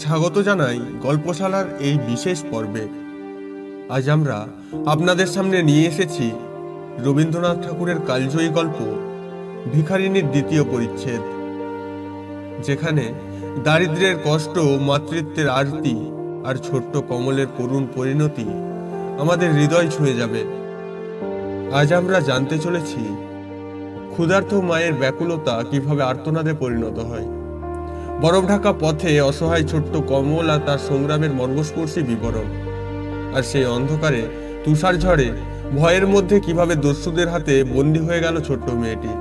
স্বাগত জানাই গল্পশালার এই বিশেষ পর্বে। আজ আমরা আপনাদের সামনে নিয়ে এসেছি রবীন্দ্রনাথ ঠাকুরের কালজয়ী গল্প ভিখারিনীর দ্বিতীয় পরিচ্ছেদ, যেখানে দারিদ্র্যের কষ্ট, মাতৃত্বের আরতি আর ছোট্ট কমলের করুণ পরিণতি আমাদের হৃদয় ছুঁয়ে যাবে। আজ আমরা জানতে চলেছি ক্ষুধার্ত মায়ের ব্যাকুলতা কীভাবে আর্তনাদে পরিণত হয়। বরফ ঢাকা পথে অসহায় ছোট্ট কমল আর তার সংগ্রামের মর্মস্পর্শী বিবরণ। আর সেই অন্ধকারে, তুষার ঝড়ে, ভয়ের মধ্যে কীভাবে দস্যুদের হাতে বন্দী হয়ে গেল ছোট্ট মেয়েটি।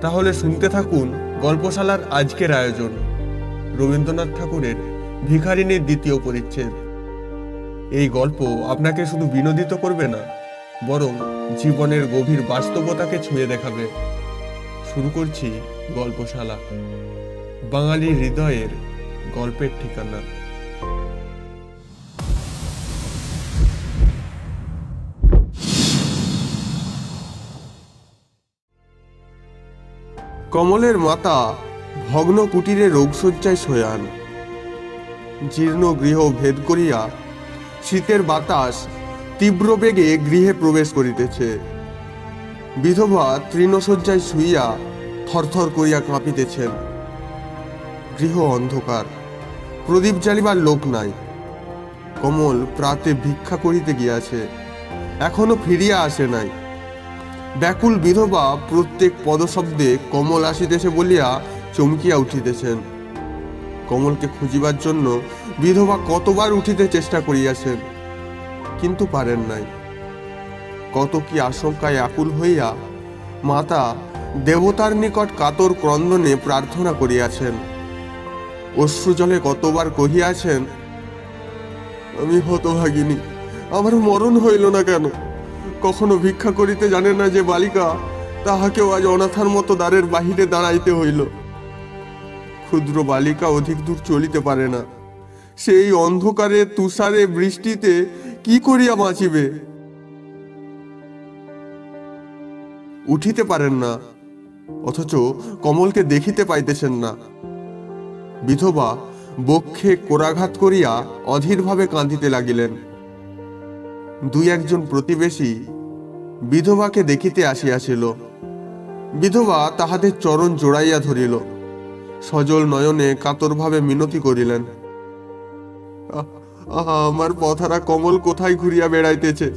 তাহলে শুনতে থাকুন গল্পশালার আজকের আয়োজন। রবীন্দ্রনাথ ঠাকুরের ভিখারিনীর দ্বিতীয় পরিচ্ছেদ। এই গল্প আপনাকে শুধু বিনোদিত করবে না, বরং জীবনের গভীর বাস্তবতাকে ছুঁয়ে দেখাবে। শুরু করছি গল্পশালা। বাঙালির হৃদয়ের গল্পের ঠিকানা। কমলের মাতা ভগ্ন কুটিরে রোগশয্যায় শয়ান। জীর্ণ গৃহ ভেদ করিয়া শীতের বাতাস তীব্র বেগে গৃহে প্রবেশ করিতেছে। বিধবা তৃণশয্যায় শুইয়া থরথর করিয়া কাঁপিতেছেন। গৃহ অন্ধকার। প্রদীপ জ্বালিবার লোক নাই। কমল প্রাতে ভিক্ষা করিতে গিয়াছে, এখনও ফিরিয়া আসে নাই। ব্যাকুল বিধবা প্রত্যেক পদশব্দে কমল আসিতেছে বলিয়া চমকিয়া উঠিতেছেন। কমলকে খুঁজিবার জন্য বিধবা কতবার উঠিতে চেষ্টা করিয়াছেন, কিন্তু পারেন নাই। কত কি আশঙ্কায় আকুল হইয়া মাতা দেবতার নিকট কাতর ক্রন্দনে প্রার্থনা করিয়াছেন। অশ্রুজলে কতবার কহিয়াছেন, আমি হতভাগিনী, আমার মরণ হইল না কেন? কখনো ভিক্ষা করিতে জানে না যে বালিকা, তাহাকেও আজ অনাথার মতো দ্বারের বাহিরে দাঁড়াইতে হইল। ক্ষুদ্র বালিকা অধিক দূর চলিতে পারে না। সেই অন্ধকারে তুষারে বৃষ্টিতে কি করিয়া বাঁচিবে? উঠিতে পারেন না, অথচ কমলকে দেখিতে পাইতেছেন না। বিধবা বক্ষে কোরাঘাত করিয়া অধীরভাবে কাঁদিতে লাগিলেন। দুই একজন প্রতিবেশী বিধবাকে দেখিতে আসিয়াছিল। বিধবা তাহাদের চরণ জোড়াইয়া ধরিল। সজল নয়নে কাতরভাবে মিনতি করিলেন আমার পথারা কমল কোথায় ঘুরিয়া বেড়াইতেছে?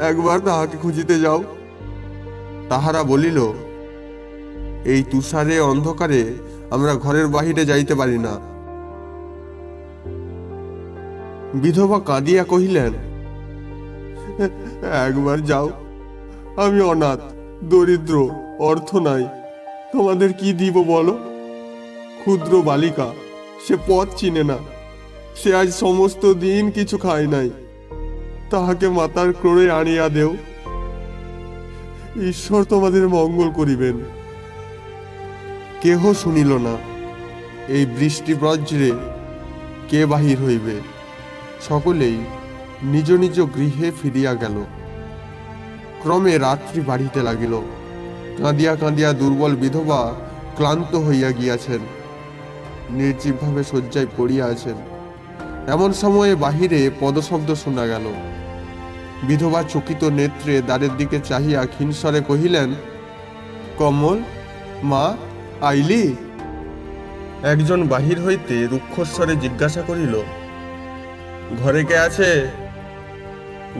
একবার তাহাকে খুঁজিতে যাও। তাহারা বলিল, এই তুষারে অন্ধকারে আমরা ঘরের বাহিরে যাইতে পারি না। বিধবা কাঁদিয়া কহিলেন, একবার যাও, আমি অনাথ, দরিদ্র, অর্থ নাই, তোমাদের কি দিব বলো? ক্ষুদ্র বালিকা, সে পথ চিনে না, সে আজ সমস্ত দিন কিছু খায় নাই, তাহাকে মাতার ক্রোড়ে আনিয়া দেও। ঈশ্বর তোমাদের মঙ্গল করিবেন। কেহ শুনিল না। এই বৃষ্টি বজ্রে কে বাহির হইবে? সকলেই নিজ নিজ গৃহে ফিরিয়া গেল। ক্রমে রাত্রি বাড়িতে লাগিল। কাঁদিয়া কাঁদিয়া দুর্বল বিধবা ক্লান্ত হইয়া গিয়াছেন। নির্জীবভাবে শয্যায় পড়িয়া আছেন। এমন সময়ে বাহিরে পদশব্দ শোনা গেল। বিধবা চকিত নেত্রে দ্বারের দিকে চাহিয়া ক্ষীণস্বরে কহিলেন, কমল, মা আইলি? একজন বাহির হইতে রুক্ষস্বরে জিজ্ঞাসা করিল, ঘরে কে আছে?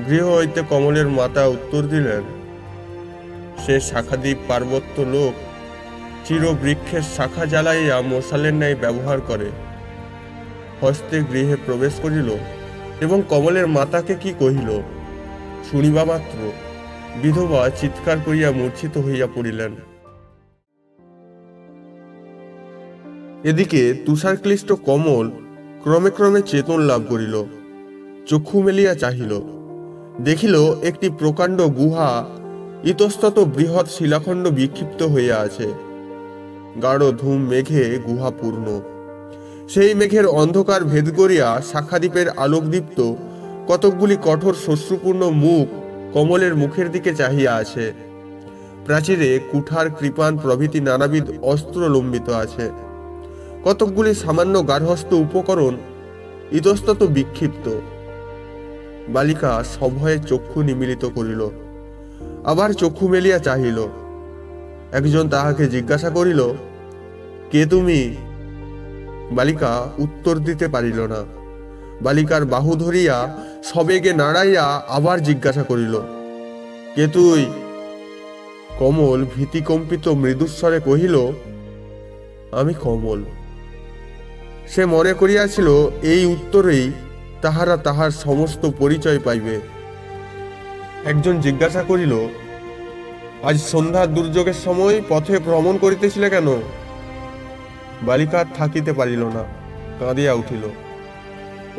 গৃহ হইতে কমলের মাতা উত্তর দিলেন, সে শাখাদ্বীপ পার্বত্য লোক চির বৃক্ষের শাখা জ্বালাইয়া মশালের ন্যায় ব্যবহার করে। হস্তে গৃহে প্রবেশ করিল এবং কমলের মাতাকে কি কহিল? শুনিবা মাত্র। বিধবা চিৎকার করিয়া মূর্ছিত হইয়া পড়িলেন। এদিকে তুষারক্লিষ্ট কমল ক্রমে ক্রমে চেতন লাভ করিল। চক্ষু মেলিয়া চাহিল। দেখিল একটি প্রকাণ্ড গুহা ইতস্তত বৃহৎ শিলাখণ্ড বিক্ষিপ্ত হইয়া আছে। গাঢ় ধূম মেঘে গুহা পূর্ণ। সেই মেঘের অন্ধকার ভেদ করিয়া শাখাদ্বীপের আলোকদীপ্ত কতকগুলি কঠোর শস্যপূর্ণ মুখ কমলের মুখের দিকে চাহিয়া আছে। প্রাচীরে কুঠার কৃপান প্রভৃতি নানাবিধ অস্ত্র লম্বিত আছে। কতকগুলি সামান্য গার্হস্থ উপকরণ ইতস্তত বিক্ষিপ্ত। বালিকা সভয়ে চক্ষু নিমিলিত করিল। আবার চক্ষু মেলিয়া চাহিল। একজন তাহাকে জিজ্ঞাসা করিল, কে তুমি? বালিকা উত্তর দিতে পারিল না। বালিকার বাহু ধরিয়া সবেগে নাড়াইয়া আবার জিজ্ঞাসা করিল, কে তুই? কমল ভীতিকম্পিত মৃদুস্বরে কহিল, আমি কমল। সে মনে করিয়াছিল, এই উত্তরেই তাহারা তাহার সমস্ত পরিচয় পাইবে। একজন জিজ্ঞাসা করিল, আজ সন্ধ্যা দুর্যোগের সময় পথে ভ্রমণ করিতেছিলে কেন? বালিকা থাকিতে পারিল না, কাঁদিয়া উঠিল।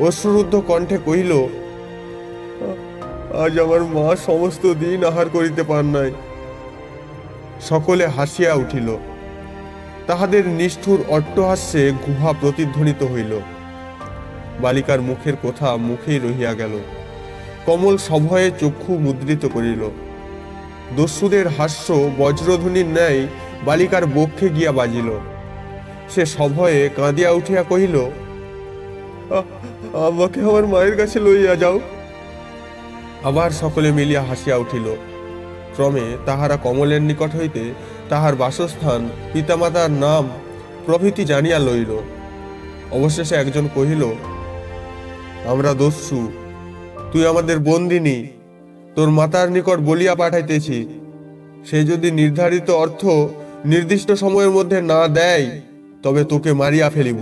অশ্রুরুদ্ধ কণ্ঠে কহিল, আজ আমার মা সমস্ত দিন আহার করিতে পান নাই। সকলে হাসিয়া উঠিল। তাহাদের নিষ্ঠুর অট্টহাস্যে গুহা প্রতিধ্বনিত হইল। বালিকার মুখের কথা মুখেই রহিয়া গেল। কমল সভয়ে চক্ষু মুদ্রিত করিল। দস্যুদের হাস্য, বজ্রধ্বনির ন্যায় বালিকার বক্ষে গিয়া বাজিল। সে সভয়ে কাঁদিয়া উঠিয়া কহিল, "আ- আমাকে আমার মায়ের কাছে লইয়া যাও। আবার সকলে মিলিয়া হাসিয়া উঠিল। ক্রমে তাহারা কমলের নিকট হইতে তাহার বাসস্থান পিতামাতার নাম প্রভৃতি জানিয়া লইল। অবশেষে একজন কহিল, আমরা দস্যু, তুই আমাদের বন্দিনী, তোর মাতার নিকট বলিয়া পাঠাইতেছি। সে যদি নির্ধারিত অর্থ নির্দিষ্ট সময়ের মধ্যে না দেয়, তবে তোকে মারিয়া ফেলিব।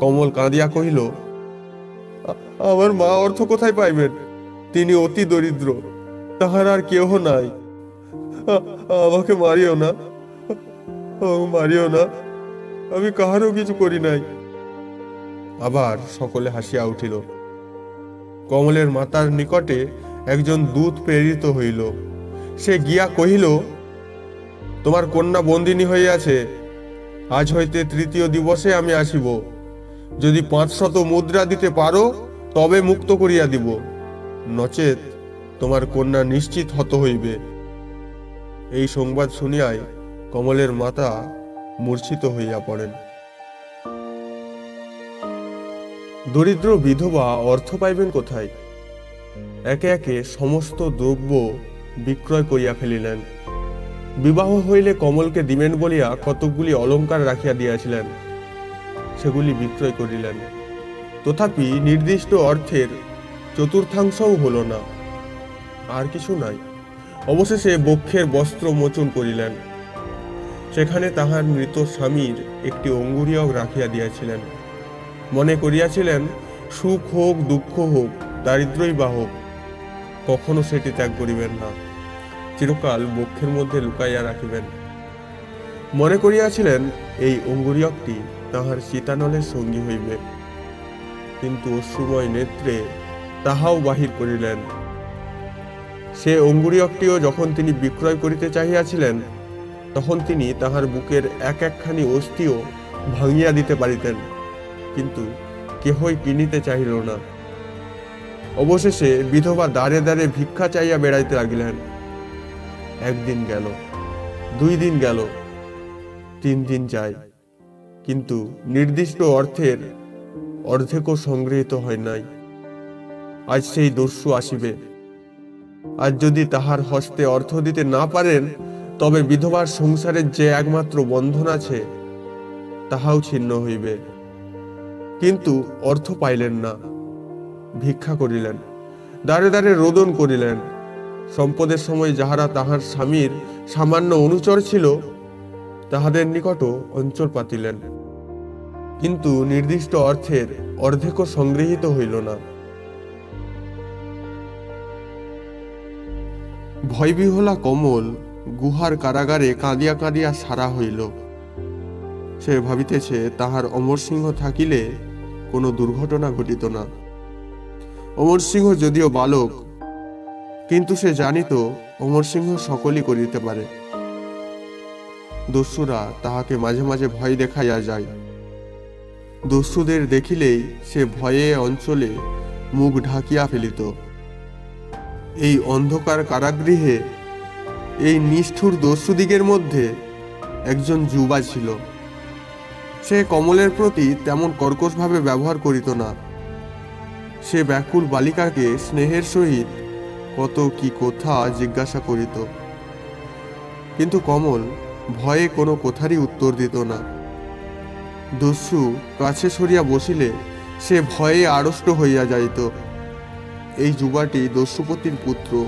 কমল কাঁদিয়া কহিল আমার মা অর্থ কোথায় পাইবেন? তিনি অতি দরিদ্র, তাহার আর কেহ নাই। আমাকে মারিও না। মারিও না। আমি কাহারও কিছু করি নাই। আবার সকলে হাসিয়া উঠিল। কমলের মাতার নিকটে একজন দূত প্রেরিত হইল। সে গিয়া কহিল, তোমার কন্যা বন্দিনী হইয়াছে। আজ হইতে তৃতীয় দিবসে আমি আসিব। যদি পাঁচশত মুদ্রা দিতে পারো, তবে মুক্ত করিয়া দিব। নচেত তোমার কন্যা নিশ্চিত হত হইবে। এই সংবাদ শুনিয়াই কমলের মাতা মূর্ছিত হইয়া পড়েন। দরিদ্র বিধবা অর্থ পাইবেন কোথায়? একে একে সমস্ত দ্রব্য বিক্রয় করিয়া ফেলিলেন। বিবাহ হইলে কমলকে দিবেন বলিয়া কতকগুলি অলঙ্কার রাখিয়া দিয়াছিলেন, সেগুলি বিক্রয় করিলেন। তথাপি নির্দিষ্ট অর্থের চতুর্থাংশও হল না, আর কিছু নাই। অবশেষে বক্ষের বস্ত্র মোচন করিলেন। সেখানে তাহার মৃত স্বামীর একটি অঙ্গুরীয় রাখিয়া দিয়াছিলেন। মনে করিয়াছিলেন, সুখ হোক, দুঃখ হোক, দারিদ্রই বা হোক, কখনো সেটি ত্যাগ করিবেন না। চিরকাল বক্ষের মধ্যে লুকাইয়া রাখিবেন। মনে করিয়াছিলেন, এই অঙ্গুরীয়কটি তাহার সীতানলের সঙ্গী হইবে। কিন্তু অশ্রুময় নেত্রে তাহাও বাহির করিলেন। সে অঙ্গুরীয়কটিও যখন তিনি বিক্রয় করিতে চাহিয়াছিলেন, তখন তিনি তাহার বুকের এক একখানি অস্থিও ভাঙিয়া দিতে পারিতেন, কিন্তু কেহই কিনিতে চাহিল না। অবশেষে বিধবা দাঁড়ে দাঁড়ে ভিক্ষা চাইয়া বেড়াইতে লাগিলেন। একদিন গেল, দুই দিন গেল, তিন দিন যায়, কিন্তু নির্দিষ্ট অর্থের অর্ধেকও সংগৃহীত হয় নাই। আজ সেই দস্যু আসিবে। আজ যদি তাহার হস্তে অর্থ দিতে না পারেন, তবে বিধবার সংসারের যে একমাত্র বন্ধন আছে, তাহাও ছিন্ন হইবে। কিন্তু অর্থ পাইলেন না। ভিক্ষা করিলেন। দাঁড়ে দাঁড়ে রোদন করিলেন। সম্পদের সময় যাহারা তাহার স্বামীর সামান্য অনুচর ছিল, তাহাদের নিকটও অঞ্চল পাতিলেন। কিন্তু নির্দিষ্ট অর্থের অর্ধেকও সংগৃহীত হইল না। ভয়বিহলা কমল গুহার কারাগারে কাঁদিয়া কাঁদিয়া সারা হইল। সে ভাবিতেছে তাহার অমর সিংহ থাকিলে কোনো দুর্ঘটনা ঘটিত না। অমর সিংহ যদিও বালক, কিন্তু সে জানিত অমর সিংহ সকলই করিতে পারে। দস্যুরা তাহাকে মাঝে মাঝে ভয় দেখাইয়া যায়। দস্যুদের দেখিলেই সে ভয়ে অঞ্চলে মুখ ঢাকিয়া ফেলিত। এই অন্ধকার কারাগৃহে, এই নিষ্ঠুর দস্যুদিগের মধ্যে একজন যুবা ছিল। সে কমলের প্রতি তেমন কর্কশভাবে ব্যবহার করিত না। সে ব্যাকুল বালিকাকে স্নেহের সহিত কত কি কথা জিজ্ঞাসা করিত। কিন্তু কমল ভয়ে কোনো কথারই উত্তর দিত না। দস্যু কাছে সরিয়া বসিলে সে ভয়ে আড়ষ্ট হইয়া যাইত। এই যুবাটি দস্যুপতির পুত্র।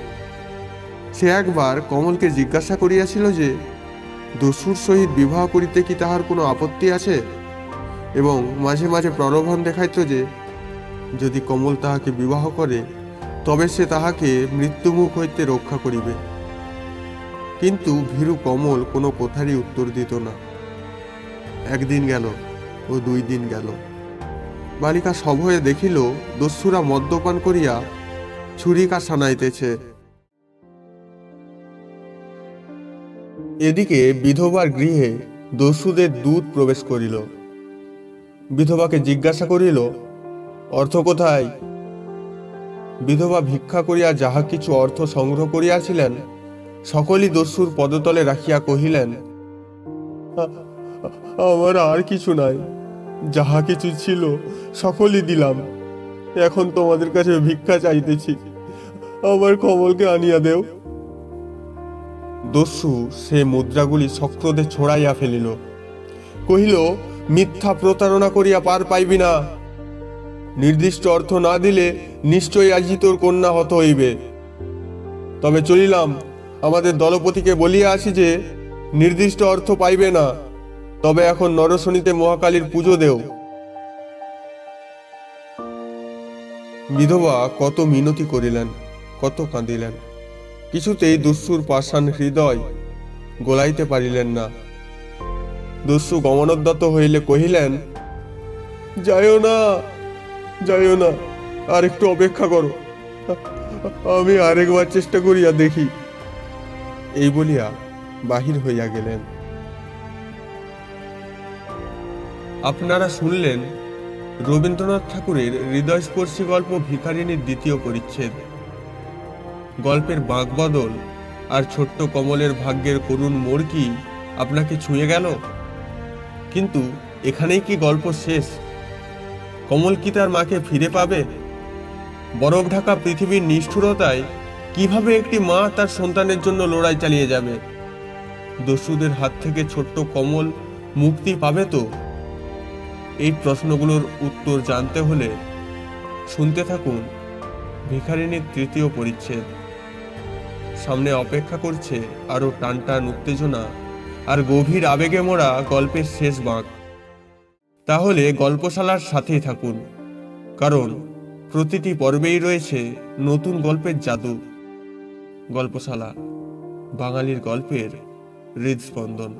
সে একবার কমলকে জিজ্ঞাসা করিয়াছিল যে, দস্যুর সহিত বিবাহ করিতে কি তাহার কোনো আপত্তি আছে? এবং মাঝে মাঝে প্রলোভন দেখাইত যে, যদি কমল তাহাকে বিবাহ করে, তবে সে তাহাকে মৃত্যুমুখ হইতে রক্ষা করিবে। কিন্তু ভীরু কমল কোনো কথারই উত্তর দিত না। একদিন গেল ও দুই দিন গেল। বালিকা সভয়ে দেখিল, দস্যুরা মদ্যপান করিয়া ছুরিকা সানাইতেছে এদিকে বিধবার গৃহে দস্যুদের দূত প্রবেশ করিল। বিধবাকে জিজ্ঞাসা করিল, অর্থ কোথায়? বিধবা ভিক্ষা করিয়া যাহা কিছু অর্থ সংগ্রহ করিয়াছিলেন, সকলই দস্যুর পদতলে রাখিয়া কহিলেন আমার আর কিছু নাই। যাহা কিছু ছিল, সকলই দিলাম। এখন তোমাদের কাছে ভিক্ষা চাইতেছি। আমার কমলকে আনিয়া দেও। দস্যু সে মুদ্রাগুলি সক্রোধে ছড়াইয়া ফেলিল। কহিল, মিথ্যা প্রতারণা করিয়া পার পাইবি না। নির্দিষ্ট অর্থ না দিলে নিশ্চয়ই আজি তোর কন্যা হত হইবে। তবে চলিলাম, আমাদের দলপতিকে বলিয়া আসি যে, নির্দিষ্ট অর্থ পাইবে না। তবে এখন নরশনীতে মহাকালীর পুজো দেও। বিধবা কত মিনতি করিলেন, কত কাঁদিলেন। কিছুতেই দস্যুর পাষাণ হৃদয় গোলাইতে পারিলেন না। দস্যু গমনোদ্যত হইলে কহিলেন, যাইও না যাইও না, আর একটু অপেক্ষা করো। আমি আরেকবার চেষ্টা করিয়া দেখি। এই বলিয়া বাহির হইয়া গেলেন। আপনারা শুনলেন রবীন্দ্রনাথ ঠাকুরের হৃদয়স্পর্শী গল্প ভিখারিণীর দ্বিতীয় পরিচ্ছেদ। গল্পের বাঁকবদল আর ছোট্ট কমলের ভাগ্যের করুণ মোড় কি আপনাকে ছুঁয়ে গেল? কিন্তু এখানেই কি গল্প শেষ? কমল কি তার মাকে ফিরে পাবে? বরফ ঢাকা পৃথিবীর নিষ্ঠুরতায় কীভাবে একটি মা তার সন্তানের জন্য লড়াই চালিয়ে যাবে? দস্যুদের হাত থেকে ছোট্ট কমল মুক্তি পাবে তো? এই প্রশ্নগুলোর উত্তর জানতে হলে শুনতে থাকুন ভিখারিনীর তৃতীয় পরিচ্ছেদ। সামনে অপেক্ষা করছে আরও টান টান উত্তেজনা আর গভীর আবেগে মোড়া গল্পের শেষ বাঁক। তাহলে গল্পশালার সাথেই থাকুন, কারণ প্রতিটি পর্বেই রয়েছে নতুন গল্পের জাদু। গল্পশালা, বাঙালির গল্পের হৃদস্পন্দন।